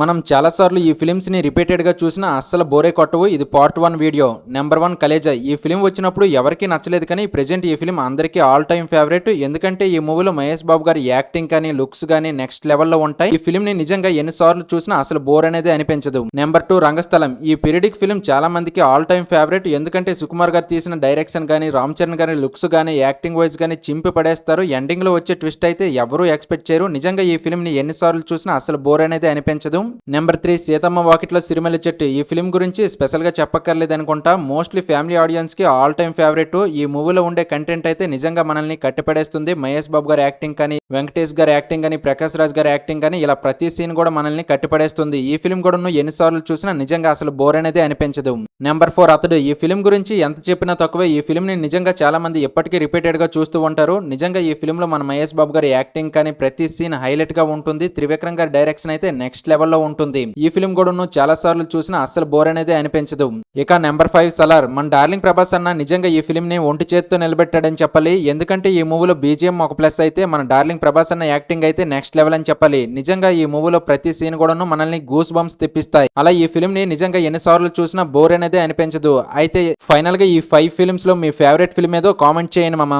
మనం చాలాసార్లు ఈ ఫిలిమ్స్ని చూసినా అస్సలు బోరే కొట్టవు. ఇది part one video. Number one Khaleja. ఈ ఫిలిం వచ్చినప్పుడు ఎవరికీ నచ్చలేదు కానీ ప్రజెంట్ ఈ ఫిలిం అందరికీ ఆల్ టైమ్ ఫేవరెట్. ఎందుకంటే ఈ మూవీలో మహేష్ బాబు గారి యాక్టింగ్ కానీ లుక్స్ కానీ నెక్స్ట్ లెవెల్లో ఉంటాయి. ఈ ఫిలింని నిజంగా ఎన్నిసార్లు చూసినా అసలు బోర్ అనేది అనిపించదు. Number two Rangasthalam. ఈ పీరియడిక్ ఫిలిం చాలా మందికి ఆల్ టైమ్ ఫేవరెట్. ఎందుకంటే సుకుమార్ గారు తీసిన డైరెక్షన్ కానీ రామ్ చరణ్ గారి లుక్స్ కానీ యాక్టింగ్ వైజ్ కానీ చింపి పడేస్తారు. ఎండింగ్లో వచ్చే ట్విస్ట్ అయితే ఎవరూ ఎక్స్పెక్ట్ చేయరు. నిజంగా ఈ ఫిలింని ఎన్నిసార్లు చూసినా అసలు బోర్ అనేది అనిపించదు. నెంబర్ త్రీ సీతమ్మ వాకిట్లో సిరిమల్లి చెట్టు. ఈ ఫిలిం గురించి స్పెషల్గా చెప్పక్కర్లేదు అనుకుంటా మోస్ట్లీ ఫ్యామిలీ ఆడియన్స్కి ఆల్ టైమ్ ఫేవరెట్. ఈ మూవీలో ఉండే కంటెంట్ అయితే నిజంగా మనల్ని కట్టిపడేస్తుంది. మహేష్ బాబు గారి యాక్టింగ్ కానీ వెంకటేష్ గారి యాక్టింగ్ కానీ ప్రకాష్ రాజ్ గారి యాక్టింగ్ కానీ ఇలా ప్రతి సీన్ కూడా మనల్ని కట్టిపడేస్తుంది. ఈ ఫిలిం కూడా నువ్వు ఎన్నిసార్లు చూసినా నిజంగా అసలు బోర్ అనేది అనిపించదు. నెంబర్ ఫోర్ అతడు. ఈ ఫిలిం గురించి ఎంత చెప్పినా తక్కువే. ఈ ఫిలిం ని నిజంగా చాలా మంది ఇప్పటికీ రిపీటెడ్గా చూస్తూ ఉంటారు. నిజంగా ఈ ఫిలిం లో మన మహేష్ బాబు గారి యాక్టింగ్ కానీ ప్రతి సీన్ హైలైట్గా ఉంటుంది. త్రివిక్రమ్ గారి డైరెక్షన్ అయితే నెక్స్ట్ లెవెల్లో ఉంటుంది. ఈ ఫిలిం కూడా చాలా సార్లు చూసినా అస్సలు బోర్ అనేది అనిపించదు. ఇక నెంబర్ ఫైవ్ సలార్ మన డార్లింగ్ ప్రభాస్ అన్న నిజంగా ఈ ఫిలిం ని ఒంటి చేత్తో నిలబెట్టాడని చెప్పాలి. ఎందుకంటే ఈ మూవీలో బీజిఎం ఒక ప్లస్ అయితే మన డార్లింగ్ ప్రభాస్ అన్న యాక్టింగ్ అయితే నెక్స్ట్ లెవెల్ అని చెప్పాలి. నిజంగా ఈ మూవీలో ప్రతి సీన్ కూడాను మనల్ని గూస్ బంప్స్ తెప్పిస్తాయి. అలా ఈ ఫిలిం ని నిజంగా ఎన్నిసార్లు చూసినా బోర్ అనేది అనిపించదు. అయితే ఫైనల్గా ఈ ఫైవ్ ఫిలిమ్స్లో మీ ఫేవరెట్ ఫిలిం ఏదో కామెంట్ చేయండి మమ్మ